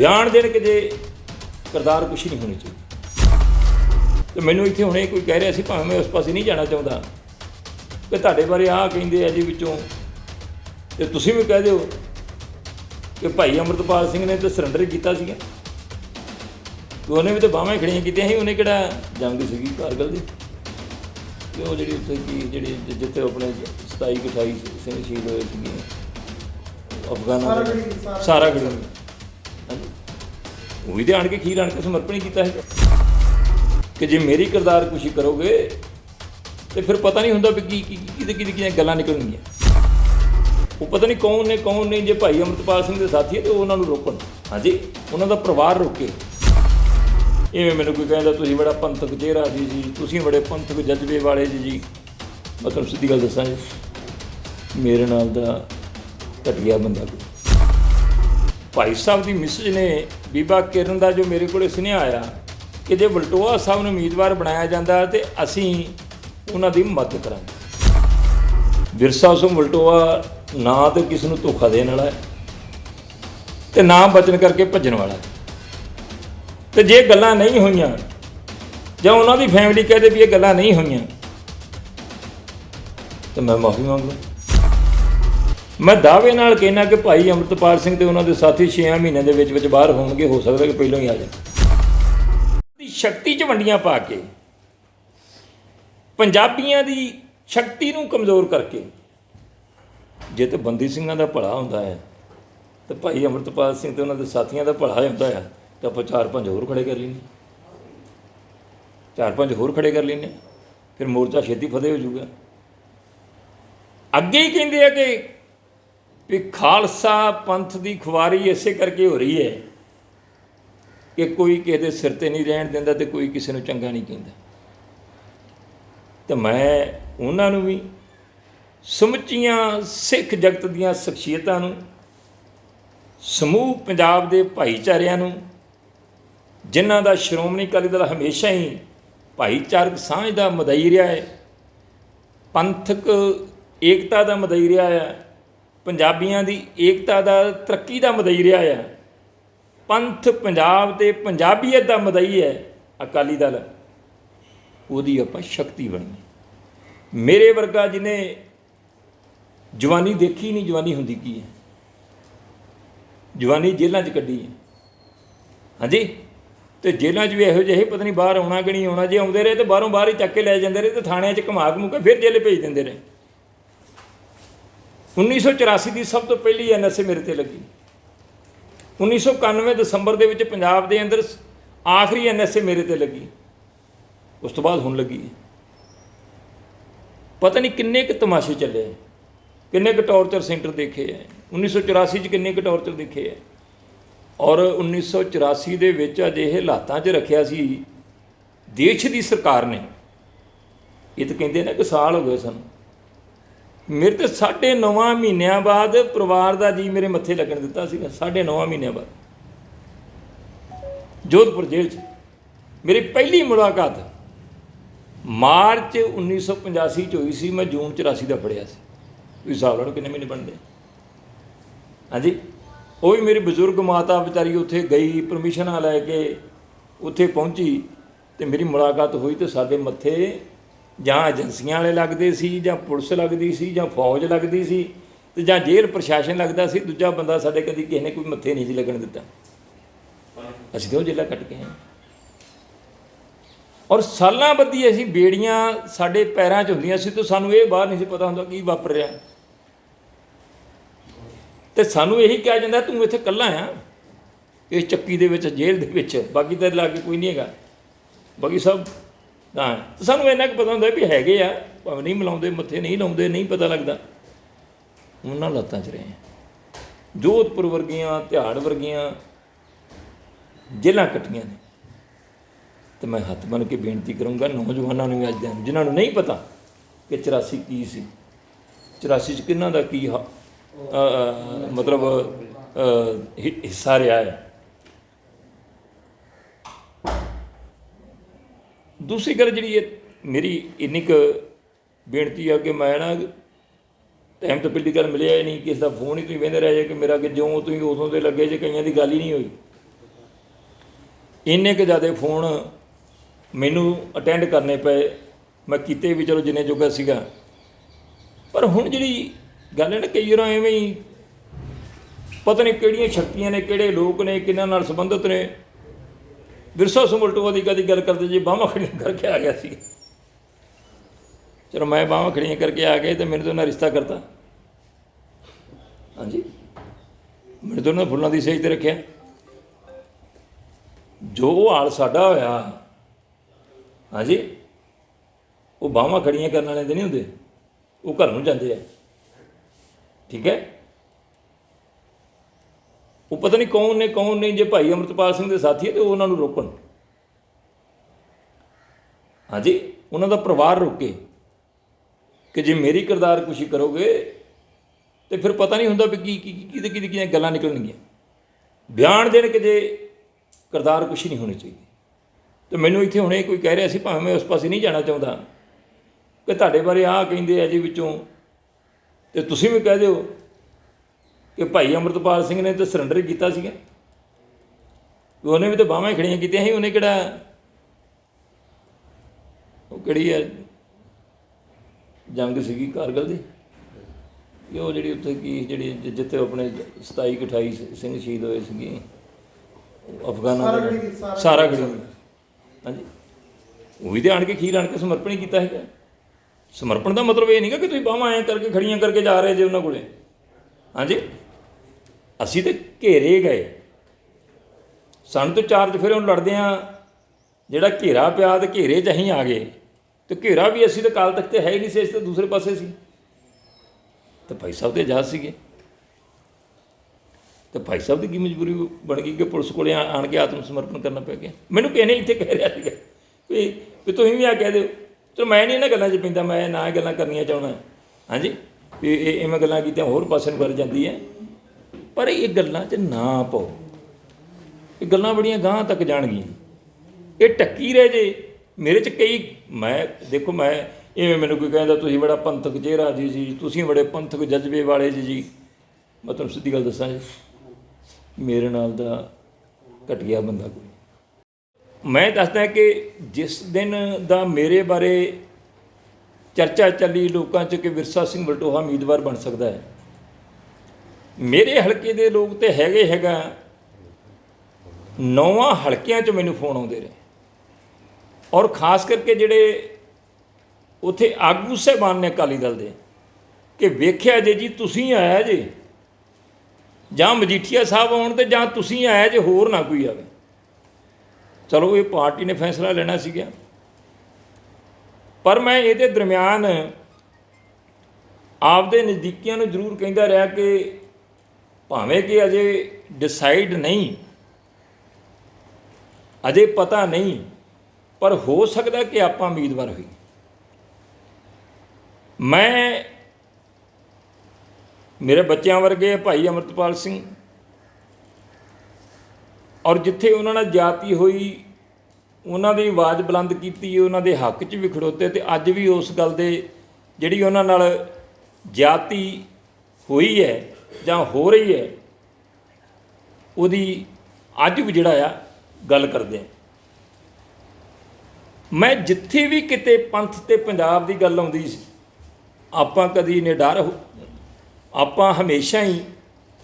ਬਿਆਨ ਦੇਣ ਕਿ ਜੇ ਕਰਤਾਰ ਕੁਛ ਨਹੀਂ ਹੋਣੀ ਚਾਹੀਦੀ। ਤੇ ਮੈਨੂੰ ਇੱਥੇ ਹੁਣੇ ਕੋਈ ਕਹਿ ਰਿਹਾ ਸੀ ਭਾਵੇਂ ਮੈਂ ਉਸ ਪਾਸੇ ਨਹੀਂ ਜਾਣਾ ਚਾਹੁੰਦਾ। ਕਿ ਤੁਹਾਡੇ ਬਾਰੇ ਆਹ ਕਹਿੰਦੇ ਆ ਜੀ ਵਿੱਚੋਂ। ਤੇ ਤੁਸੀਂ ਵੀ ਕਹਿ ਦਿਓ ਕਿ ਭਾਈ ਅਮਰਤਪਾਲ ਸਿੰਘ ਨੇ ਤਾਂ ਸਰੈਂਡਰ ਕੀਤਾ ਸੀਗਾ। ਤੇ ਉਹਨੇ ਵੀ ਤਾਂ ਬਾਹਾਂ ਖੜੀਆਂ ਕੀਤੀਆਂ ਸੀ ਉਹਨੇ ਕਿਹੜਾ ਜੰਗ ਸੀਗੀ ਕਾਰਗਲ ਦੀ? ਤੇ ਉਹ ਜਿਹੜੀ ਉੱਥੇ ਕੀ ਜਿਹੜੀ ਜਿੱਥੇ ਆਪਣੇ 27 ਕਿ 28 ਸਿੰਘ ਸ਼ਹੀਦ ਹੋਏ ਸੀਗੇ। ਅਫਗਾਨਾਂ ਸਾਰਾ ਗੜੀ, ਉਹ ਵੀ ਤੇ ਆਣ ਕੇ ਖੀਰ ਆਣ ਕੇ ਸਮਰਪਣ ਹੀ ਕੀਤਾ ਹੈ ਕਿ ਜੇ ਮੇਰੀ ਕਿਰਦਾਰ ਕੁਸ਼ੀ ਕਰੋਗੇ, ਤੇ ਫਿਰ ਪਤਾ ਨਹੀਂ ਹੁੰਦਾ ਵੀ ਕੀ ਕੀ ਕਿਹਦੇ ਕਿਹਦੇ ਕਿਹਦੀਆਂ ਗੱਲਾਂ ਨਿਕਲਣਗੀਆਂ। ਉਹ ਪਤਾ ਨਹੀਂ ਕੌਣ ਨੇ, ਕੌਣ ਨਹੀਂ, ਜੇ ਭਾਈ ਅਮਰਤਪਾਲ ਸਿੰਘ ਦੇ ਸਾਥੀ ਹੈ ਤੇ ਉਹਨਾਂ ਨੂੰ ਰੋਕਣ। ਹਾਂਜੀ, ਉਹਨਾਂ ਦਾ ਪਰਿਵਾਰ ਰੋਕੇ। ਇਵੇਂ ਮੈਨੂੰ ਕੋਈ ਕਹਿੰਦਾ, ਤੁਸੀਂ ਬੜਾ ਪੰਥਕ ਚਿਹਰਾ ਜੀ ਜੀ, ਤੁਸੀਂ ਬੜੇ ਪੰਥਕ ਜਜ਼ਬੇ ਵਾਲੇ ਜੀ ਜੀ। ਮਤਲਬ ਸਿੱਧੀ ਗੱਲ ਦੱਸਾਂ ਜੀ, ਮੇਰੇ ਨਾਲ ਦਾ ਘਟੀਆ ਬੰਦਾ ਕੋਈ ਭਾਈ ਸਾਹਿਬ ਦੀ ਮਿਸਜ ਨੇ ਬੀਬਾ ਕਿਰਨ ਦਾ ਜੋ ਮੇਰੇ ਕੋਲੇ ਸੁਨੇਹਾ ਆਇਆ ਕਿ ਜੇ ਬਲਟੋਆ ਸਾਹਿਬ ਨੂੰ ਉਮੀਦਵਾਰ ਬਣਾਇਆ ਜਾਂਦਾ ਤੇ ਅਸੀਂ ਉਹਨਾਂ ਦੀ ਮਦਦ ਕਰਾਂਗੇ। ਵਿਰਸਾ ਸਿੰਘ ਬਲਟੋਆ ਨਾ ਤੇ ਕਿਸ ਨੂੰ ਧੋਖਾ ਦੇਣ ਵਾਲਾ ਹੈ ਤੇ ਨਾ ਬਚਨ ਕਰਕੇ ਭੱਜਣ ਵਾਲਾ ਹੈ। ਤੇ ਜੇ ਗੱਲਾਂ ਨਹੀਂ ਹੋਈਆਂ, ਜਾਂ ਉਹਨਾਂ ਦੀ ਫੈਮਿਲੀ ਕਹਦੇ ਵੀ ਇਹ ਗੱਲਾਂ ਨਹੀਂ ਹੋਈਆਂ, ਤਾਂ ਮੈਂ ਮਾਫੀ ਮੰਗਦਾ। ਮੈਂ ਦਾਅਵੇ ਨਾਲ ਕਹਿਣਾ ਕਿ ਭਾਈ ਅਮਰਤਪਾਲ ਸਿੰਘ ਤੇ ਉਹਨਾਂ ਦੇ ਸਾਥੀ 6 ਮਹੀਨਿਆਂ ਦੇ ਵਿੱਚ ਵਿੱਚ ਬਾਹਰ ਹੋਣਗੇ, ਹੋ ਸਕਦਾ ਕਿ ਪਹਿਲਾਂ ਹੀ ਆ ਜਾਣ। ਦੀ ਸ਼ਕਤੀ 'ਚ ਵੰਡੀਆਂ ਪਾ ਕੇ, ਪੰਜਾਬੀਆਂ ਦੀ ਸ਼ਕਤੀ ਨੂੰ ਕਮਜ਼ੋਰ ਕਰਕੇ, ਜੇ ਤੇ ਬੰਦੀ ਸਿੰਘਾਂ ਦਾ ਭਲਾ ਹੁੰਦਾ ਹੈ, ਤੇ ਭਾਈ ਅਮਰਤਪਾਲ ਸਿੰਘ ਤੇ ਉਹਨਾਂ ਦੇ ਸਾਥੀਆਂ ਦਾ ਭਲਾ ਹੁੰਦਾ ਹੈ, ਤਾਂ ਆਪਾਂ ਚਾਰ ਪੰਜ ਹੋਰ ਖੜੇ ਕਰ ਲੈਂਦੇ। ਚਾਰ ਪੰਜ ਹੋਰ ਖੜੇ ਕਰ ਲੈਂਦੇ, ਫਿਰ ਮੋਰਚਾ ਛੇਤੀ ਫਤਿਹ ਹੋ ਜਾਊਗਾ। ਅੱਗੇ ਹੀ ਕਹਿੰਦੇ ਆ ਕਿ ਵੀ ਖਾਲਸਾ ਪੰਥ ਦੀ ਖੁਆਰੀ ਇਸੇ ਕਰਕੇ ਹੋ ਰਹੀ ਹੈ ਕਿ ਕੋਈ ਕਿਸੇ ਦੇ ਸਿਰ ਤੇ ਨਹੀਂ ਰਹਿਣ ਦਿੰਦਾ ਤੇ ਕੋਈ ਕਿਸੇ ਨੂੰ ਚੰਗਾ ਨਹੀਂ ਕਹਿੰਦਾ। ਤੇ ਮੈਂ ਉਹਨਾਂ ਨੂੰ ਵੀ ਸਮੁੱਚੀਆਂ ਸਿੱਖ ਜਗਤ ਦੀਆਂ ਸ਼ਖਸੀਅਤਾਂ ਨੂੰ, ਸਮੂਹ ਪੰਜਾਬ ਦੇ ਭਾਈਚਾਰਿਆਂ ਨੂੰ, ਜਿਨ੍ਹਾਂ ਦਾ ਸ਼੍ਰੋਮਣੀ ਅਕਾਲੀ ਦਲ ਹਮੇਸ਼ਾ ਹੀ ਭਾਈਚਾਰਕ ਸਾਂਝ ਦਾ ਮਦਈ ਰਿਹਾ ਹੈ, ਪੰਥਕ ਏਕਤਾ ਦਾ ਮਦਈ ਰਿਹਾ ਹੈ ਪੰਜਾਬੀਆਂ ਦੀ ਏਕਤਾ ਦਾ, ਤਰੱਕੀ ਦਾ ਮਦਈ ਰਿਹਾ ਆ। ਪੰਥ ਪੰਜਾਬ ਤੇ ਪੰਜਾਬੀਅਤ ਦਾ ਮਦਈ ਹੈ, ਅਕਾਲੀ ਦਲ। ਉਹਦੀ ਆਪਾਂ ਸ਼ਕਤੀ ਬਣਨੀ ਮੇਰੇ ਵਰਗਾ ਜਿਹਨੇ ਜਵਾਨੀ ਦੇਖੀ ਨਹੀਂ, ਜਵਾਨੀ ਹੁੰਦੀ ਕੀ ਹੈ? ਜਵਾਨੀ ਜੇਲ੍ਹਾਂ 'ਚ ਕੱਢੀ ਹੈ। ਹਾਂਜੀ? ਤੇ ਜੇਲ੍ਹਾਂ 'ਚ ਵੀ ਇਹੋ ਜਿਹੇ, ਪਤਾ ਨਹੀਂ ਬਾਹਰ ਆਉਣਾ ਕਿ ਨਹੀਂ ਆਉਣਾ, ਜੇ ਆਉਂਦੇ ਰਹੇ ਤੇ ਬਾਹਰੋਂ ਬਾਹਰ ਹੀ ਚੱਕ ਕੇ ਲੈ ਜਾਂਦੇ ਰਹੇ ਤੇ ਥਾਣਿਆਂ 'ਚ ਘੁਮਾ ਘਮੂ ਕੇ ਫਿਰ ਜੇਲ੍ਹ ਭੇਜ ਦਿੰਦੇ ਰਹੇ। 1984 ਦੀ ਸਭ ਤੋਂ ਪਹਿਲੀ ਐਨਐਸਏ ਮੇਰੇ ਤੇ ਲੱਗੀ। 1991 ਦਸੰਬਰ ਦੇ ਵਿੱਚ ਪੰਜਾਬ ਦੇ ਅੰਦਰ ਸ- ਆਖਰੀ ਐਨਐਸਏ ਮੇਰੇ ਤੇ ਲੱਗੀ। ਉਸ ਤੋਂ ਬਾਅਦ ਹੁਣ ਲੱਗੀ ਪਤਾ ਨਹੀਂ ਕਿੰਨੇ ਕੁ ਤਮਾਸ਼ੇ ਚੱਲੇ ਕਿੰਨੇ ਕੁ ਟੌਰਚਰ ਸੈਂਟਰ ਦੇਖੇ ਹੈ 1984 ਚ ਕਿੰਨੇ ਕੁ ਟੌਰਚਰ ਦੇਖੇ ਹੈ। ਔਰ 1984 ਦੇ ਵਿੱਚ ਅਜਿਹੇ ਹਾਲਾਤਾਂ 'ਚ ਰੱਖਿਆ ਸੀ, ਦੇਸ਼ ਦੀ ਸਰਕਾਰ ਨੇ। ਇਹ ਤਾਂ ਕਹਿੰਦੇ ਨੇ ਕਿ ਸਾਲ ਹੋ ਗਏ ਸਾਨੂੰ। ਮੇਰੇ ਤੇ ਸਾਢੇ ਨੌਵਾਂ ਮਹੀਨਿਆਂ ਬਾਅਦ ਪਰਿਵਾਰ ਦਾ ਜੀ ਮੇਰੇ ਮੱਥੇ ਲੱਗਣ ਦਿੱਤਾ ਸੀਗਾ, ਸਾਢੇ ਨੌਵਾਂ ਮਹੀਨਿਆਂ ਬਾਅਦ। ਜੋਧਪੁਰ ਜੇਲ੍ਹ 'ਚ। ਮੇਰੀ ਪਹਿਲੀ ਮੁਲਾਕਾਤ ਮਾਰਚ 1985 ਚ ਹੋਈ ਸੀ, ਮੈਂ ਜੂਨ 84 ਦਾ ਫੜਿਆ ਸੀ। ਤੁਸੀਂ ਹਿਸਾਬ ਲਾ ਕਿੰਨੇ ਮਹੀਨੇ ਬਣਦੇ ਹਾਂਜੀ, ਉਹ ਵੀ ਮੇਰੀ ਬਜ਼ੁਰਗ ਮਾਤਾ ਵਿਚਾਰੀ ਉੱਥੇ ਗਈ ਪਰਮਿਸ਼ਨਾਂ ਲੈ ਕੇ ਉੱਥੇ ਪਹੁੰਚੀ ਤੇ ਮੇਰੀ ਮੁਲਾਕਾਤ ਹੋਈ ਤੇ ਸਾਡੇ ਮੱਥੇ ਜਾਂ ਏਜੰਸੀਆਂ ਵਾਲੇ ਲੱਗਦੇ ਸੀ, ਜਾਂ ਪੁਲਿਸ ਲੱਗਦੀ ਸੀ, ਜਾਂ ਫੌਜ ਲੱਗਦੀ ਸੀ, ਤੇ ਜਾਂ ਜੇਲ੍ਹ ਪ੍ਰਸ਼ਾਸਨ ਲੱਗਦਾ ਸੀ, ਦੂਜਾ ਬੰਦਾ ਸਾਡੇ ਕਦੀ ਕਿਸੇ ਨੇ ਕੋਈ ਮੱਥੇ ਨਹੀਂ ਸੀ ਲੱਗਣ ਦਿੱਤਾ। ਅਸੀਂ ਤਾਂ ਉਹ ਜੇਲ੍ਹਾਂ ਕੱਟ ਕੇ ਆਏ? ਔਰ ਸਾਲਾਂ ਬੱਧੀ ਅਸੀਂ ਬੇੜੀਆਂ ਸਾਡੇ ਪੈਰਾਂ 'ਚ ਹੁੰਦੀਆਂ ਸੀ, ਤੇ ਸਾਨੂੰ ਇਹ ਬਾਹਰ ਨਹੀਂ ਸੀ ਪਤਾ ਹੁੰਦਾ ਕੀ ਵਾਪਰ ਰਿਹਾ ਤੇ ਸਾਨੂੰ ਇਹੀ ਕਿਹਾ ਜਾਂਦਾ, ਤੂੰ ਇੱਥੇ ਇਕੱਲਾ ਆ। ਇਸ ਚੱਕੀ ਦੇ ਵਿੱਚ, ਜੇਲ੍ਹ ਦੇ ਵਿੱਚ ਬਾਕੀ ਤੇਰੇ ਲਾਗੇ ਕੋਈ ਨਹੀਂ ਹੈਗਾ। ਬਾਕੀ ਸਭ ਤਾਂ ਸਾਨੂੰ ਇੰਨਾ ਕੁ ਪਤਾ ਹੁੰਦਾ ਵੀ ਹੈਗੇ ਆ ਭਾਵੇਂ ਨਹੀਂ ਮਿਲਾਉਂਦੇ ਮੱਥੇ ਨਹੀਂ ਲਾਉਂਦੇ ਨਹੀਂ ਪਤਾ ਲੱਗਦਾ। ਉਹਨਾਂ ਲੱਤਾਂ 'ਚ ਰਹੇ ਆ ਜੋਧਪੁਰ ਵਰਗੀਆਂ ਤਿਹਾੜ ਵਰਗੀਆਂ ਜੇਲ੍ਹਾਂ ਕੱਟੀਆਂ ਨੇ। ਤੇ ਮੈਂ ਹੱਥ ਬਨ ਕੇ ਬੇਨਤੀ ਕਰੂੰਗਾ ਨੌਜਵਾਨਾਂ ਨੂੰ ਵੀ ਅੱਜ ਦੇ ਜਿਨ੍ਹਾਂ ਨੂੰ ਨਹੀਂ ਪਤਾ ਕਿ 84 ਕੀ ਸੀ। 84 ਚ ਕਿੰਨਾਂ ਦਾ ਕੀ ਹ- ਅ, ਮਤਲਬ ਹਿੱਸਾ ਰਿਹਾ ਹੈ। ਦੂਸਰੀ ਗੱਲ ਜਿਹੜੀ ਇਹ ਮੇਰੀ ਇੰਨੀ ਕੁ ਬੇਨਤੀ ਆ ਕਿ ਮੈਂ ਨਾ ਟਾਈਮ ਤੋਂ ਪਹਿਲੀ ਗੱਲ ਮਿਲਿਆ ਹੀ ਨਹੀਂ ਕਿਸ ਦਾ ਫੋਨ ਹੀ ਤੁਸੀਂ ਵੇਂਦੇ ਰਹਿ ਜੇ ਕਿ ਮੇਰਾ ਕਿ ਜਿਉਂ ਤੁਸੀਂ ਉਦੋਂ ਦੇ ਲੱਗੇ ਜੇ ਕਈਆਂ ਦੀ ਗੱਲ ਹੀ ਨਹੀਂ ਹੋਈ। ਇੰਨੇ ਕੁ ਜ਼ਿਆਦਾ ਫੋਨ ਮੈਨੂੰ ਅਟੈਂਡ ਕਰਨੇ ਪਏ। ਮੈਂ ਕੀਤੇ ਵੀ ਚਲੋ ਜਿੰਨੇ ਜੋਗਾ ਸੀਗਾ। ਪਰ ਹੁਣ ਜਿਹੜੀ ਗੱਲ ਹੈ ਨਾ ਕਈ ਵਾਰ ਐਵੇਂ ਹੀ ਪਤਾ ਨਹੀਂ ਕਿਹੜੀਆਂ ਸ਼ਕਤੀਆਂ ਨੇ, ਕਿਹੜੇ ਲੋਕ ਨੇ, ਕਿਹਨਾਂ ਨਾਲ ਸੰਬੰਧਿਤ ਨੇ। ਵਿਰਸਾ ਸੁਮਲਟੋਆ ਦੀ ਕਦੀ ਗੱਲ ਕਰਦੇ ਜੀ, ਬਾਹਾਂ ਖੜੀਆਂ ਕਰਕੇ ਆ ਗਿਆ ਸੀ। ਚਲੋ ਮੈਂ ਬਾਹਾਂ ਖੜੀਆਂ ਕਰਕੇ ਆ ਗਏ ਤੇ ਮੈਨੂੰ ਤਾਂ ਉਹਨਾਂ ਰਿਸ਼ਤਾ ਕਰਤਾ। ਹਾਂਜੀ? ਮੈਨੂੰ ਤਾਂ ਉਹਨਾਂ ਫੁੱਲਾਂ ਦੀ ਸੇਜ ਤੇ ਰੱਖਿਆ। ਜੋ ਹਾਲ ਸਾਡਾ ਹੋਇਆ, ਹਾਂਜੀ, ਉਹ ਬਾਹਾਂ ਖੜੀਆਂ ਕਰਨ ਵਾਲੇ ਦੇ ਨਹੀਂ ਹੁੰਦੇ। ਉਹ ਘਰ ਨੂੰ ਜਾਂਦੇ ਆ। ਠੀਕ ਹੈ? ਉਹ ਪਤਾ ਨਹੀਂ ਕੌਣ ਨੇ, ਕੌਣ ਨਹੀਂ, ਜੇ ਭਾਈ ਅਮਰਤਪਾਲ ਸਿੰਘ ਦੇ ਸਾਥੀ ਹੈ ਤੇ ਉਹਨਾਂ ਨੂੰ ਰੋਕਣ। ਹਾਂਜੀ, ਉਹਨਾਂ ਦਾ ਪਰਿਵਾਰ ਰੋਕੇ ਕਿ ਜੇ ਮੇਰੀ ਕਿਰਦਾਰ ਕੁਸ਼ੀ ਕਰੋਗੇ ਤੇ ਫਿਰ ਪਤਾ ਨਹੀਂ ਹੁੰਦਾ ਵੀ ਕੀ ਕੀ, ਕਿਹਦੇ ਕਿਹਦੇ, ਕਿਹਦੀਆਂ ਗੱਲਾਂ ਨਿਕਲਣਗੀਆਂ। ਬਿਆਨ ਦੇਣ ਕਿ ਜੇ ਕਿਰਦਾਰ ਕੁਸ਼ੀ ਨਹੀਂ ਹੋਣੀ ਚਾਹੀਦੀ। ਤੇ ਮੈਨੂੰ ਇੱਥੇ ਹੁਣੇ ਕੋਈ ਕਹਿ ਰਿਹਾ ਸੀ, ਭਾਵੇਂ ਮੈਂ ਉਸ ਪਾਸੇ ਨਹੀਂ ਜਾਣਾ ਚਾਹੁੰਦਾ, ਕਿ ਤੁਹਾਡੇ ਬਾਰੇ ਆਹ ਕਹਿੰਦੇ ਆ ਜੀ ਵਿੱਚੋਂ, ਤੇ ਤੁਸੀਂ ਵੀ ਕਹਿ ਦਿਓ ਕਿ ਭਾਈ ਅਮਰਤਪਾਲ ਸਿੰਘ ਨੇ ਤਾਂ ਸਰੈਂਡਰ ਕੀਤਾ ਸੀਗਾ। ਉਹਨੇ ਵੀ ਤਾਂ ਬਾਹਾਂ ਖੜੀਆਂ ਕੀਤੀਆਂ ਸੀ ਉਹਨੇ ਕਿਹੜਾ ਉਹ ਕਿਹੜੀ ਹੈ ਜੰਗ ਸੀਗੀ ਕਾਰਗਲ ਦੀ? ਇਹ ਉਹ ਜਿਹੜੀ ਉੱਥੇ ਕੀ ਜਿਹੜੀ ਜਿੱਥੇ ਆਪਣੇ 27 ਕਿ 28 ਸ- ਸਿੰਘ ਸ਼ਹੀਦ ਹੋਏ ਸੀਗੇ। ਅਫਗਾਨਾਂ ਦੇ ਸਾਰਾ- ਗੜੀ। ਹਾਂਜੀ। ਉਹ ਵੀ ਤੇ ਆਣ ਕੇ ਖੀਰ ਆਣ ਕੇ ਸਮਰਪਣ ਹੀ ਕੀਤਾ ਹੈਗਾ। ਸਮਰਪਣ ਦਾ ਮਤਲਬ ਇਹ ਨਹੀਂਗਾ ਕਿ ਤੁਸੀਂ ਬਾਹਾਂ ਐਂ ਕਰਕੇ ਖੜੀਆਂ ਕਰਕੇ ਜਾ ਰਹੇ ਜੇ ਉਹਨਾਂ ਕੋਲੇ। ਹਾਂਜੀ। ਅਸੀਂ ਤੇ ਘੇਰੇ ਗਏ। ਸਾਨੂੰ ਤੇ ਚਾਰਜ ਫਿਰ ਉਹਨੂੰ ਲੜਦੇ ਆ, ਜਿਹੜਾ ਘੇਰਾ ਪਿਆ ਤੇ ਘੇਰੇ 'ਚ ਅਸੀਂ ਆ ਗਏ। ਤੇ ਘੇਰਾ ਵੀ ਅਸੀਂ ਤਾਂ ਕਾਲ ਤੱਕ ਤੇ ਹੈ ਹੀ ਨਹੀਂ ਸੀ, ਅਸੀਂ ਤੇ ਦੂਸਰੇ ਪਾਸੇ ਸੀ। ਤੇ ਭਾਈ ਸਾਹਿਬ ਤੇ ਆਜ਼ਾਦ ਸੀਗੇ। ਤੇ ਭਾਈ ਸਾਹਿਬ ਦੀ ਕੀ ਮਜਬੂਰੀ ਬਣ ਗਈ ਕਿ ਪੁਲਿਸ ਕੋਲੇ ਆਣ ਕੇ ਆਤਮ ਸਮਰਪਣ ਕਰਨਾ ਪੈ ਗਿਆ। ਮੈਨੂੰ ਕਿਸੇ ਇੱਥੇ ਕਹਿ ਰਿਹਾ ਸੀਗਾ ਵੀ ਵੀ ਤੁਸੀਂ ਵੀ ਆ ਕਹਿ ਦਿਓ ਚਲੋ ਮੈਂ ਨਹੀਂ ਇਹਨਾਂ ਗੱਲਾਂ 'ਚ ਪੈਂਦਾ, ਮੈਂ ਨਾ ਇਹ ਗੱਲਾਂ ਕਰਨੀਆਂ ਚਾਹੁੰਦਾ। ਹਾਂਜੀ? ਵੀ ਇਹ ਇਵੇਂ ਗੱਲਾਂ ਕੀਤੀਆਂ, ਹੋਰ ਪਾਸੇ ਨੂੰ ਕਰ ਜਾਂਦੀ ਹੈ। ਪਰ ਇਹ ਗੱਲਾਂ 'ਚ ਨਾ ਪਾਓ। ਇਹ ਗੱਲਾਂ ਬੜੀਆਂ ਗਾਂਹ ਤੱਕ ਜਾਣਗੀਆਂ। ਇਹ ਟੱਕੀ ਰਹਿ ਜੇ। ਮੇਰੇ 'ਚ ਕਈ, ਮੈਂ, ਦੇਖੋ ਮੈਂ ਇਵੇਂ ਮੈਨੂੰ ਕੋਈ ਕਹਿੰਦਾ, ਤੁਸੀਂ ਬੜਾ ਪੰਥਕ ਚਿਹਰਾ ਜੀ ਜੀ, ਤੁਸੀਂ ਬੜੇ ਪੰਥਕ ਜਜ਼ਬੇ ਵਾਲੇ ਜੀ ਜੀ। ਮੈਂ ਤੁਹਾਨੂੰ ਸਿੱਧੀ ਗੱਲ ਦੱਸਾਂ ਜੀ, ਮੇਰੇ ਨਾਲ ਦਾ ਘਟੀਆ ਬੰਦਾ ਕੋਈ ਮੈਂ ਦੱਸਦਾ ਕਿ ਜਿਸ ਦਿਨ ਦਾ ਮੇਰੇ ਬਾਰੇ ਚਰਚਾ ਚੱਲੀ ਲੋਕਾਂ 'ਚ ਕਿ ਵਿਰਸਾ ਸਿੰਘ ਬਲਟੋਹਾ ਉਮੀਦਵਾਰ ਬਣ ਸਕਦਾ ਹੈ ਮੇਰੇ ਹਲਕੇ ਦੇ ਲੋਕ ਤੇ ਹੈਗੇ ਹੈਗਾ। ਨੌਵਾਂ ਹਲਕਿਆਂ 'ਚ ਮੈਨੂੰ ਫੋਨ ਆਉਂਦੇ ਰਹੇ ਔਰ ਖਾਸ ਕਰਕੇ ਜਿਹੜੇ ਉਥੇ ਆਗੂ ਸਾਹਿਬਾਨ ਨੇ ਅਕਾਲੀ ਦਲ ਦੇ, ਕਿ ਵੇਖਿਆ ਜੇ ਜੀ ਤੁਸੀਂ ਆਇਆ ਜੇ, ਜਾਂ ਮਜੀਠੀਆ ਸਾਹਿਬ ਆਉਣ ਤੇ ਜਾਂ ਤੁਸੀਂ ਆਇਆ ਜੇ, ਹੋਰ ਨਾ ਕੋਈ ਆਵੇ। ਚਲੋ ਇਹ ਪਾਰਟੀ ਨੇ ਫੈਸਲਾ ਲੈਣਾ ਸੀਗਾ। ਪਰ ਮੈਂ ਇਹਦੇ ਦਰਮਿਆਨ ਆਪਦੇ ਨਜ਼ਦੀਕੀਆਂ ਨੂੰ ਜ਼ਰੂਰ ਕਹਿੰਦਾ ਰਿਹਾ ਕਿ ਭਾਵੇਂ ਕਿ ਅਜੇ ਡਿਸਾਈਡ ਨਹੀਂ, ਅਜੇ ਪਤਾ ਨਹੀਂ, ਪਰ ਹੋ ਸਕਦਾ ਕਿ ਆਪਾਂ ਉਮੀਦਵਾਰ ਹੋਈ ਮੈਂ, ਮੇਰੇ ਬੱਚਿਆਂ ਵਰਗੇ ਭਾਈ ਅਮਰਤਪਾਲ ਸਿੰਘ ਔਰ ਜਿੱਥੇ ਉਹਨਾਂ ਨਾਲ ਜਾਤੀ ਹੋਈ, ਉਹਨਾਂ ਦੀ ਆਵਾਜ਼ ਬੁਲੰਦ ਕੀਤੀ, ਉਹਨਾਂ ਦੇ ਹੱਕ 'ਚ ਵੀ ਖੜੋਤੇ ਤੇ ਅੱਜ ਵੀ ਉਸ ਗੱਲ ਦੇ ਜਿਹੜੀ ਉਹਨਾਂ ਨਾਲ ਜਾਤੀ ਹੋਈ ਹੈ ਜਾਂ ਹੋ ਰਹੀ ਹੈ, ਉਹਦੀ ਅੱਜ ਵੀ ਜਿਹੜਾ ਆ, ਗੱਲ ਕਰਦੇ ਆ। ਮੈਂ ਜਿੱਥੇ ਵੀ ਕਿਤੇ ਪੰਥ ਤੇ ਪੰਜਾਬ ਦੀ ਗੱਲ ਆਉਂਦੀ ਸੀ, ਆਪਾਂ ਕਦੀ ਨਿਡਰ ਹੋ, ਆਪਾਂ ਹਮੇਸ਼ਾ ਹੀ,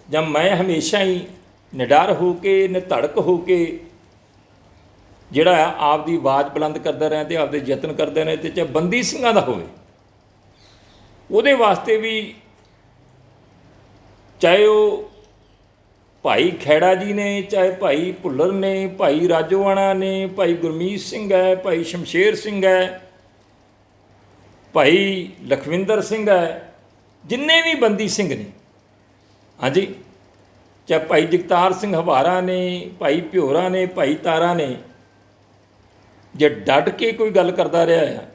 ਜਾਂ ਮੈਂ ਹਮੇਸ਼ਾ ਹੀ ਨਿਡਰ ਹੋ ਕੇ ਨਿਧੜਕ ਹੋ ਕੇ ਜਿਹੜਾ ਆ, ਆਪਦੀ ਆਵਾਜ਼ ਬੁਲੰਦ ਕਰਦਾ ਰਿਹਾ ਤੇ ਆਪਦੇ ਯਤਨ ਕਰਦੇ ਰਹੇ ਤੇ ਚਾਹੇ ਬੰਦੀ ਸਿੰਘਾਂ ਦਾ ਹੋਵੇ, ਉਹਦੇ ਵਾਸਤੇ ਵੀ ਚਾਹੇ ਉਹ ਭਾਈ ਖੈੜਾ ਜੀ ਨੇ, ਚਾਹੇ ਭਾਈ ਭੁੱਲਰ ਨੇ, ਭਾਈ ਰਾਜੋਆਣਾ ਨੇ, ਭਾਈ ਗੁਰਮੀਤ ਸਿੰਘ ਹੈ, ਭਾਈ ਸ਼ਮਸ਼ੇਰ ਸਿੰਘ ਹੈ, ਭਾਈ ਲਖਵਿੰਦਰ ਸਿੰਘ ਹੈ, ਜਿੰਨੇ ਵੀ ਬੰਦੀ ਸਿੰਘ ਨੇ। ਹਾਂਜੀ? ਚਾਹੇ ਭਾਈ ਜਗਤਾਰ ਸਿੰਘ ਹਵਾਰਾ ਨੇ, ਭਾਈ ਭਿਓਰਾ ਨੇ, ਭਾਈ ਤਾਰਾ ਨੇ, ਜੇ ਡਟ ਕੇ ਕੋਈ ਗੱਲ ਕਰਦਾ ਰਿਹਾ ਹੈ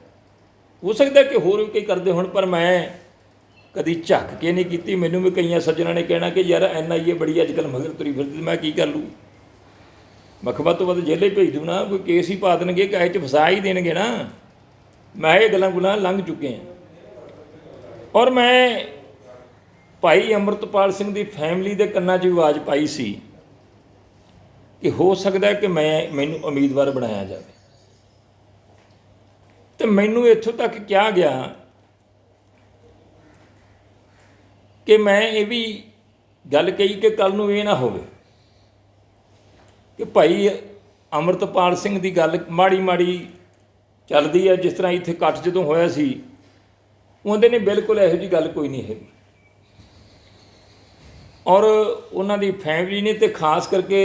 ਹੋ ਸਕਦਾ ਕਿ ਹੋਰ ਵੀ ਕਈ ਕਰਦੇ ਹੋਣ, ਪਰ ਮੈਂ ਕਦੀ ਝੱਕ ਕੇ ਨਹੀਂ ਕੀਤੀ, ਮੈਨੂੰ ਵੀ ਕਈਆਂ ਸੱਜਣਾਂ ਨੇ ਕਹਿਣਾ ਕਿ ਯਾਰ ਐਨਆਈਏ ਬੜੀ ਅੱਜ ਕੱਲ ਮਗਰ ਤੁਰੀ ਫਿਰਦੀ, ਮੈਂ ਕੀ ਕਰ ਲੂ ਮਖਬਾ ਤੋਂ ਵੱਧ ਜੇਲੇ ਭੇਜ ਦੂੰ ਨਾ, ਕੋਈ ਕੇਸ ਹੀ ਪਾ ਦੇਣਗੇ ਕਾਇ ਚ ਫਸਾ ਹੀ ਦੇਣਗੇ ਨਾ। ਮੈਂ ਇਹ ਗੱਲਾਂ ਗੁਲਾਂ ਲੰਘ ਚੁੱਕੇ ਹਾਂ ਔਰ ਮੈਂ ਭਾਈ ਅੰਮ੍ਰਿਤਪਾਲ ਸਿੰਘ ਦੀ ਫੈਮਿਲੀ ਦੇ ਕੰਨਾਂ 'ਚ ਆਵਾਜ਼ ਪਾਈ ਸੀ ਕਿ ਹੋ ਸਕਦਾ ਕਿ ਮੈਂ ਮੈਨੂੰ ਉਮੀਦਵਾਰ ਬਣਾਇਆ ਜਾਵੇ। ਤੇ ਮੈਨੂੰ ਇੱਥੋਂ ਤੱਕ ਕਿਹਾ ਗਿਆ ਕਿ ਮੈਂ ਇਹ ਵੀ ਗੱਲ ਕਹੀ ਕਿ ਕੱਲ ਨੂੰ ਇਹ ਨਾ ਹੋਵੇ। ਕਿ ਭਾਈ ਅਮਰਤਪਾਲ ਸਿੰਘ ਦੀ ਗੱਲ ਮਾੜੀ ਮਾੜੀ ਚੱਲਦੀ ਹੈ ਜਿਸ ਤਰ੍ਹਾਂ ਇੱਥੇ ਇਕੱਠ ਜਦੋਂ ਹੋਇਆ ਸੀ, ਉਹਦੇ ਨੇ ਬਿਲਕੁਲ ਇਹੋ ਜੀ ਗੱਲ ਕੋਈ ਨਹੀਂ ਹੈਗੀ। ਔਰ ਉਹਨਾਂ ਦੀ ਫੈਮਿਲੀ ਨੇ ਤੇ ਖਾਸ ਕਰਕੇ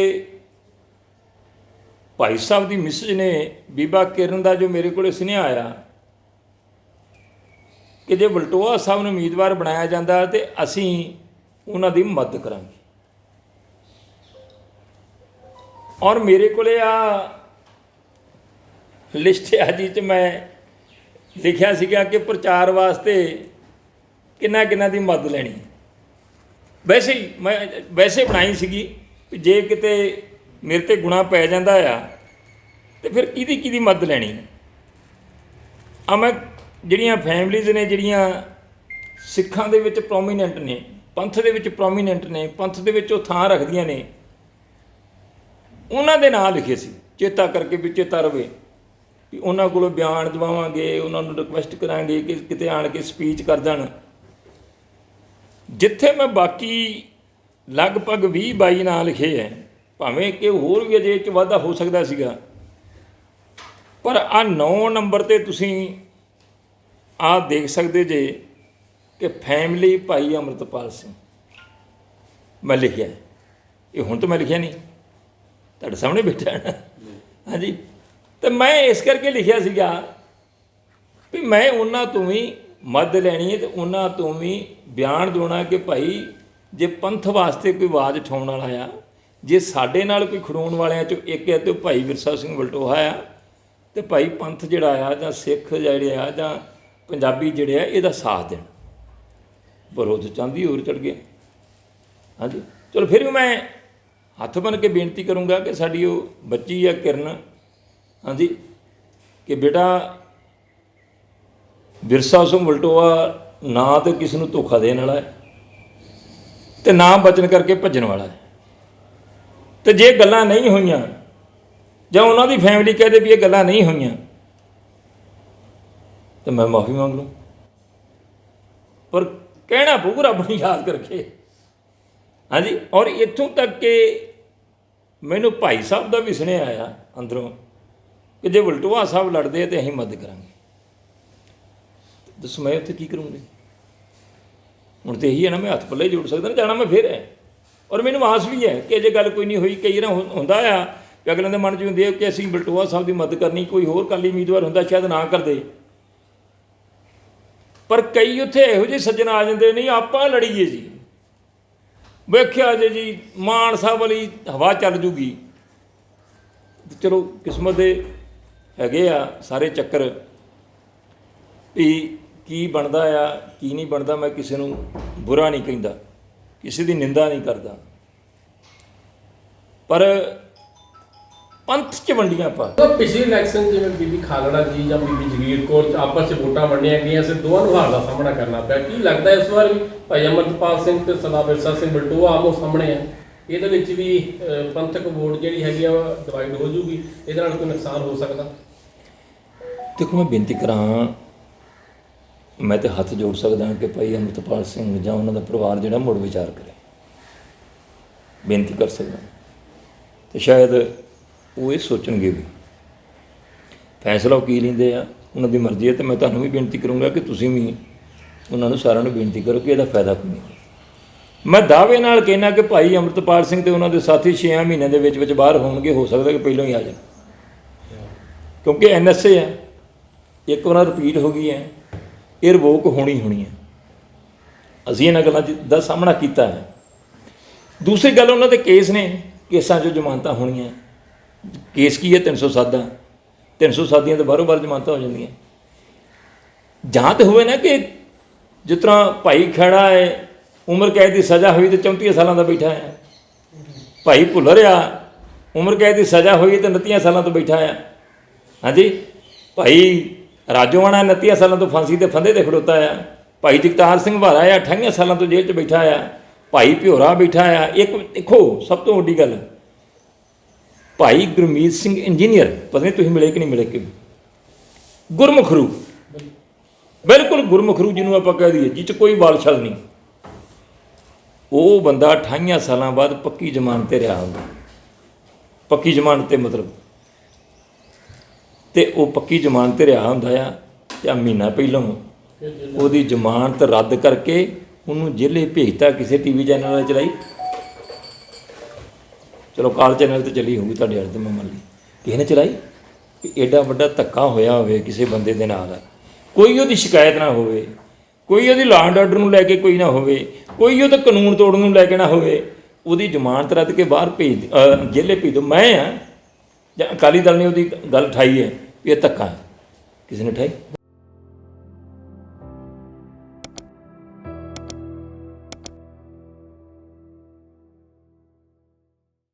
ਭਾਈ ਸਾਹਿਬ ਦੀ ਮਿਸਜ ਨੇ ਬੀਬਾ ਕਿਰਨ ਦਾ ਜੋ ਮੇਰੇ ਕੋਲੇ ਸੁਨੇਹਾ ਆਇਆ ਕਿ ਜੇ ਬਲਟੋਆ ਸਾਹਿਬ ਨੂੰ ਉਮੀਦਵਾਰ ਬਣਾਇਆ ਜਾਂਦਾ ਤੇ ਅਸੀਂ ਉਹਨਾਂ ਦੀ ਮਦਦ ਕਰਾਂਗੇ ਔਰ ਮੇਰੇ ਕੋਲੇ ਆ ਲਿਸਟ ਆ ਜੀ ਚ ਮੈਂ ਲਿਖਿਆ ਸੀਗਾ ਕਿ ਪ੍ਰਚਾਰ ਵਾਸਤੇ ਕਿੰਨਾ ਕਿੰਨਾ ਦੀ ਮਦਦ ਲੈਣੀ ਹੈ। ਵੈਸੇ ਹੀ ਮੈਂ ਵੈਸੇ ਬਣਾਈ ਸੀਗੀ ਵੀ ਜੇ ਕਿਤੇ ਮੇਰੇ ਤੇ ਗੁਣਾ ਪੈ ਜਾਂਦਾ ਆ ਤੇ ਫਿਰ ਕਿਹਦੀ ਕਿਹਦੀ ਮਦਦ ਲੈਣੀ ਆ ਮੈਂ ਜਿਹੜੀਆਂ ਫੈਮਲੀਜ਼ ਨੇ, ਜਿਹੜੀਆਂ ਸਿੱਖਾਂ ਦੇ ਵਿੱਚ ਪ੍ਰੋਮੀਨੈਂਟ ਨੇ, ਪੰਥ ਦੇ ਵਿੱਚ ਪ੍ਰੋਮੀਨੈਂਟ ਨੇ, ਪੰਥ ਦੇ ਵਿੱਚ ਉਹ ਥਾਂ ਰੱਖਦੀਆਂ ਨੇ, ਉਹਨਾਂ ਦੇ ਨਾਂ ਲਿਖੇ ਸੀ। ਚੇਤਾ ਕਰਕੇ ਵੀ ਚੇਤਾ ਰਵੇ ਵੀ ਉਹਨਾਂ ਕੋਲੋਂ ਬਿਆਨ ਦਵਾਵਾਂਗੇ, ਉਹਨਾਂ ਨੂੰ ਰਿਕੁਐਸਟ ਕਰਾਂਗੇ ਕਿ ਕਿਤੇ ਆਣ ਕੇ ਸਪੀਚ ਕਰ ਦੇਣ ਜਿੱਥੇ ਮੈਂ ਬਾਕੀ ਲਗਭਗ 20 22 ਨਾਂ ਲਿਖੇ ਹੈ ਭਾਵੇਂ ਕਿ ਹੋਰ ਵੀ ਅਜੇ 'ਚ ਵਾਧਾ ਹੋ ਸਕਦਾ ਸੀਗਾ, ਪਰ ਆ 9 ਨੰਬਰ ਤੇ ਤੁਸੀਂ ਆ ਦੇਖ ਸਕਦੇ ਜੇ ਕਿ ਫੈਮਿਲੀ ਭਾਈ ਅਮਰਤਪਾਲ ਸਿੰਘ। ਮੈਂ ਲਿਖਿਆ ਇਹ ਹੁਣ ਤਾਂ ਮੈਂ ਲਿਖਿਆ ਨਹੀਂ। ਤੁਹਾਡੇ ਸਾਹਮਣੇ ਬੈਠਾ ਹਾਂਜੀ। ਤੇ ਮੈਂ ਇਸ ਕਰਕੇ ਲਿਖਿਆ ਸੀਗਾ ਵੀ ਮੈਂ ਉਹਨਾਂ ਤੋਂ ਵੀ ਮਦਦ ਲੈਣੀ ਹੈ ਤੇ ਉਹਨਾਂ ਤੋਂ ਵੀ ਬਿਆਨ ਦੇਣਾ ਕਿ ਭਾਈ ਜੇ ਪੰਥ ਵਾਸਤੇ ਕੋਈ ਆਵਾਜ਼ ਉਠਾਉਣ ਵਾਲਾ ਆ, ਜੇ ਸਾਡੇ ਨਾਲ ਕੋਈ ਖੜੋਣ ਵਾਲਿਆਂ ਚੋਂ ਇੱਕ ਹੈ ਤੇ ਉਹ ਭਾਈ ਵਿਰਸਾ ਸਿੰਘ ਵਲਟੋਹਾ ਆ, ਤੇ ਭਾਈ ਪੰਥ ਜਿਹੜਾ ਆ ਜਾਂ ਸਿੱਖ ਜਿਹੜੇ ਆ ਜਾਂ ਪੰਜਾਬੀ ਜਿਹੜੇ ਆ, ਇਹਦਾ ਸਾਥ ਦੇਣ। ਪਰ ਉਹ ਤਾਂ ਚਾਂਦੀ ਹੋਰ ਚੜ ਗਿਆ। ਹਾਂਜੀ। ਚਲੋ ਫਿਰ ਵੀ ਮੈਂ ਹੱਥ ਬਨ ਕੇ ਬੇਨਤੀ ਕਰੂੰਗਾ ਕਿ ਸਾਡੀ ਉਹ ਬੱਚੀ ਆ, ਕਿਰਨ। ਹਾਂਜੀ। ਕਿ ਬੇਟਾ ਵਿਰਸਾ ਸਿੰਘ ਵਲਟੋਆ ਨਾ ਤੇ ਕਿਸ ਨੂੰ ਧੋਖਾ ਦੇਣ ਵਾਲਾ ਹੈ ਤੇ ਨਾ ਬਚਨ ਕਰਕੇ ਭੱਜਣ ਵਾਲਾ ਹੈ। ਤੇ ਜੇ ਗੱਲਾਂ ਨਹੀਂ ਹੋਈਆਂ ਜਾਂ ਉਹਨਾਂ ਦੀ ਫੈਮਿਲੀ ਕਹਦੇ ਵੀ ਇਹ ਗੱਲਾਂ ਨਹੀਂ ਹੋਈਆਂ ਤਾਂ ਮੈਂ ਮਾਫੀ ਮੰਗ ਲੂੰ ਪਰ ਕਹਿਣਾ ਪਊ ਰੱਬ ਨੂੰ ਯਾਦ ਕਰਕੇ। ਹਾਂਜੀ, ਔਰ ਇੱਥੋਂ ਤੱਕ ਕਿ ਮੈਨੂੰ ਭਾਈ ਸਾਹਿਬ ਦਾ ਵੀ ਸੁਣਿਆ ਆਇਆ ਅੰਦਰੋਂ ਕਿ ਜੇ ਵਲਟੋਆ ਸਾਹਿਬ ਲੜਦੇ ਆ ਤੇ ਅਸੀਂ ਮਦਦ ਕਰਾਂਗੇ। ਦੱਸੋ, ਮੈਂ ਉੱਥੇ ਕੀ ਕਰੂੰਗਾ? ਹੁਣ ਤੇ ਇਹੀ ਹੈ ਨਾ, ਮੈਂ ਹੱਥ ਪੱਲੇ ਜੋੜ ਸਕਦਾ ਨਾ, ਜਾਣਾ ਮੈਂ ਫਿਰ ਹੈ। ਔਰ ਮੈਨੂੰ ਆਸ ਵੀ ਹੈ ਕਿ ਜੇ ਗੱਲ ਕੋਈ ਨਹੀਂ ਹੋਈ, ਕਈ ਵਾਰ ਹੁੰਦਾ ਆ ਕਿ ਅਗਲਿਆਂ ਦੇ ਮਨ 'ਚ ਹੁੰਦੀ ਹੈ ਕਿ ਅਸੀਂ ਬਲਟੋਆ ਸਾਹਿਬ ਦੀ ਮਦਦ ਕਰਨੀ, ਕੋਈ ਹੋਰ ਕਾਲੀ ਉਮੀਦਵਾਰ ਹੁੰਦਾ, ਸ਼ਾਇਦ ਨਾ ਕਰਦੇ। ਪਰ ਕਈ ਉੱਥੇ ਇਹੋ ਜਿਹੇ ਸੱਜਣ ਆ ਜਾਂਦੇ ਨਹੀਂ ਆਪਾਂ ਲੜੀਏ ਜੀ। ਵੇਖਿਆ ਜੇ ਜੀ ਮਾਨ ਸਾਹਿਬ ਵਾਲੀ ਹਵਾ ਚੱਲ ਜੂਗੀ। ਚਲੋ, ਕਿਸਮਤ ਦੇ ਹੈਗੇ ਆ ਸਾਰੇ ਚੱਕਰ ਵੀ ਕੀ ਬਣਦਾ ਆ, ਕੀ ਨਹੀਂ ਬਣਦਾ, ਮੈਂ ਕਿਸੇ ਨੂੰ ਬੁਰਾ ਨਹੀਂ ਕਹਿੰਦਾ, ਕਿਸੇ ਦੀ ਨਿੰਦਾ ਨਹੀਂ ਕਰਦਾ। ਪਰ ਪੰਥ ਚ ਵੰਡੀਆਂ ਪਾ ਤਾਂ ਪਿਛਲੇ ਇਲੈਕਸ਼ਨ ਜਿਵੇਂ ਬੀਬੀ ਖਾਲੜਾ ਜੀ ਜਾਂ ਬੀਬੀ ਜਗੀਰ ਕੌਰ ਆਪਸ ਵਿੱਚ ਵੋਟਾਂ ਵੰਡੀਆਂ ਗਈਆਂ ਸੀ ਦੋਵਾਂ ਨੂੰ ਹਾਰ ਦਾ ਸਾਹਮਣਾ ਕਰਨਾ ਪਿਆ। ਕੀ ਲੱਗਦਾ ਇਸ ਵਾਰ ਵੀ ਭਾਈ ਅਮਰਪਾਲ ਸਿੰਘ ਤੇ ਸਰਦਾਰ ਵਿਰਸਾ ਸਿੰਘ ਬਲਟੋਆ ਆਮੋ ਸਾਹਮਣੇ ਆ? ਇਹਦੇ ਵਿੱਚ ਵੀ ਪੰਥਕ ਵੋਟ ਜਿਹੜੀ ਹੈਗੀ ਆ ਡਿਵਾਈਡ ਹੋ ਜੂਗੀ। ਇਹਦੇ ਨਾਲ ਕੋਈ ਨੁਕਸਾਨ ਹੋ ਸਕਦਾ? ਦੇਖੋ ਮੈਂ ਬੇਨਤੀ ਕਰਾਂ ਮੈਂ ਤੇ ਹੱਥ ਜੋੜ ਸਕਦਾ ਕਿ ਭਾਈ ਅਮਰਤਪਾਲ ਸਿੰਘ ਜਾਂ ਉਹਨਾਂ ਦਾ ਪਰਿਵਾਰ ਜਿਹੜਾ ਮੁੜ ਵਿਚਾਰ ਕਰੇ। ਬੇਨਤੀ ਕਰ ਸਕਦਾ ਤੇ ਸ਼ਾਇਦ ਉਹ ਇਹ ਸੋਚਣਗੇ ਵੀ। ਫੈਸਲਾ ਉਹ ਕੀ ਲੈਂਦੇ ਆ? ਉਹਨਾਂ ਦੀ ਮਰਜ਼ੀ ਹੈ ਤੇ ਮੈਂ ਤੁਹਾਨੂੰ ਵੀ ਬੇਨਤੀ ਕਰੂੰਗਾ ਕਿ ਤੁਸੀਂ ਵੀ ਉਹਨਾਂ ਨੂੰ ਸਾਰਿਆਂ ਨੂੰ ਬੇਨਤੀ ਕਰੋ ਕਿ ਇਹਦਾ ਫਾਇਦਾ ਕੋਈ ਨਹੀਂ। ਮੈਂ ਦਾਅਵੇ ਨਾਲ ਕਹਿਣਾ ਕਿ ਭਾਈ ਅਮਰਤਪਾਲ ਸਿੰਘ ਤੇ ਉਹਨਾਂ ਦੇ ਸਾਥੀ 6 ਮਹੀਨਿਆਂ ਦੇ ਵਿੱਚ ਵਿੱਚ ਬਾਹਰ ਹੋਣਗੇ, ਹੋ ਸਕਦਾ ਕਿ ਪਹਿਲਾਂ ਹੀ ਆ ਜਾਣ। ਕਿਉਂਕਿ ਐਨਐਸਏ ਹੈ। ਇੱਕ ਵਾਰ ਰਿਪੀਟ ਹੋ ਗਈ ਹੈ। ਇਹ ਰਿਵੋਕ ਹੋਣੀ ਹੋਣੀ ਹੈ। ਅਸੀਂ ਇਹਨਾਂ ਗੱਲਾਂ ਚ- ਦਾ ਸਾਹਮਣਾ ਕੀਤਾ ਹੈ। ਦੂਸਰੀ ਗੱਲ, ਉਹਨਾਂ ਦੇ ਕੇਸ ਨੇ ਕੇਸਾਂ 'ਚੋਂ ਜ਼ਮਾਨਤਾਂ ਹੋਣੀਆਂ। ਕੇਸ ਕੀ ਹੈ 307 ਦਾ? 307 ਦੀਆਂ ਤਾਂ ਬਾਰੋ ਬਾਰ ਜ਼ਮਾਨਤਾਂ ਹੋ ਜਾਂਦੀਆਂ। ਜਾਂ ਤੇ ਹੋਵੇ ਨਾ ਕਿ ਜਿਸ ਤਰ੍ਹਾਂ ਭਾਈ ਖੜਾ ਹੈ, ਉਮਰ ਕੈਦ ਦੀ ਸਜ਼ਾ ਹੋਈ ਤੇ 34 ਸਾਲਾਂ ਦਾ ਬੈਠਾ ਹੈ। ਭਾਈ ਭੁੱਲਰ ਆ, ਉਮਰ ਕੈਦ ਦੀ ਸਜ਼ਾ ਹੋਈ ਤੇ 29 ਸਾਲਾਂ ਤੋਂ ਬੈਠਾ ਆ ਹਾਂਜੀ? ਭਾਈ ਰਾਜੋਆਣਾ 29 ਸਾਲਾਂ ਤੋਂ ਫਾਂਸੀ ਦੇ ਫੰਦੇ ਤੇ ਖੜੋਤਾ ਆ ਭਾਈ ਜਗਤਾਰ ਸਿੰਘ ਵਾਰਾ ਆ 28 ਸਾਲਾਂ ਤੋਂ ਜੇਲ੍ਹ 'ਚ ਬੈਠਾ ਆ ਭਾਈ ਭਿਓਰਾ ਬੈਠਾ ਆ ਇੱਕ ਦੇਖੋ, ਸਭ ਤੋਂ ਵੱਡੀ ਗੱਲ ਭਾਈ ਗੁਰਮੀਤ ਸਿੰਘ ਇੰਜੀਨੀਅਰ, ਪਤਾ ਨਹੀਂ ਤੁਸੀਂ ਮਿਲੇ ਕਿ ਨਹੀਂ ਮਿਲੇ ਕਿ? ਗੁਰਮੁਖ ਰੂ ਬਿਲਕੁਲ ਗੁਰਮੁਖ ਰੂ ਜਿਹਨੂੰ ਆਪਾਂ ਕਹਿ ਦਈਏ, ਜਿਹ 'ਚ ਕੋਈ ਵਾਲ ਛਲ ਨਹੀਂ। ਉਹ ਬੰਦਾ 28 ਸਾਲਾਂ ਬਾਅਦ ਪੱਕੀ ਜ਼ਮਾਨਤ ਤੇ ਰਿਹਾ ਹੁੰਦਾ। ਪੱਕੀ ਜ਼ਮਾਨਤ ਤੇ ਮਤਲਬ। ਤੇ ਉਹ ਪੱਕੀ ਜ਼ਮਾਨਤ ਤੇ ਰਿਹਾ ਹੁੰਦਾ ਆ ਤੇ ਆ ਮਹੀਨਾ ਪਹਿਲਾਂ। ਉਹਦੀ ਜ਼ਮਾਨਤ ਰੱਦ ਕਰਕੇ ਉਹਨੂੰ ਜੇਲੇ ਭੇਜਤਾ ਕਿਸੇ ਟੀਵੀ ਚੈਨਲ ਨਾਲ ਚਲਾਈ। ਚਲੋ ਕਾਲ ਚੈਨਲ ਤੇ ਚੱਲੀ ਹੋਊਗੀ ਤੁਹਾਡੇ ਵਾਲੇ ਤੇ ਮੈਂ ਮੰਨ ਲਈ। ਕਿਸੇ ਨੇ ਚਲਾਈ? ਕਿ ਐਡਾ ਵੱਡਾ ਧੱਕਾ ਹੋਇਆ ਹੋਵੇ ਕਿਸੇ ਬੰਦੇ ਦੇ ਨਾਲ। ਕੋਈ ਉਹਦੀ ਸ਼ਿਕਾਇਤ ਨਾ ਹੋਵੇ। ਕੋਈ ਉਹਦੀ ਲਾਂਡ ਆਰਡਰ ਨੂੰ ਲੈ ਕੇ ਕੋਈ ਨਾ ਹੋਵੇ। ਕੋਈ ਉਹਦਾ ਕਾਨੂੰਨ ਤੋੜਨ ਨੂੰ ਲੈ ਕੇ ਨਾ ਹੋਵੇ। ਉਹਦੀ ਜ਼ਮਾਨਤ ਰੱਦ ਕੇ ਬਾਹਰ ਭੇਜ ਅਹ, ਜੇਲੇ ਭੇਜ ਦੋ। ਮੈਂ ਆ ਜਾਂ ਅਕਾਲੀ ਦਲ ਨੇ ਉਹਦੀ ਗੱਲ ਉਠਾਈ ਹੈ ਵੀ ਇਹ ਧੱਕਾ ਕਿਸੇ ਨੇ ਠਾਈ?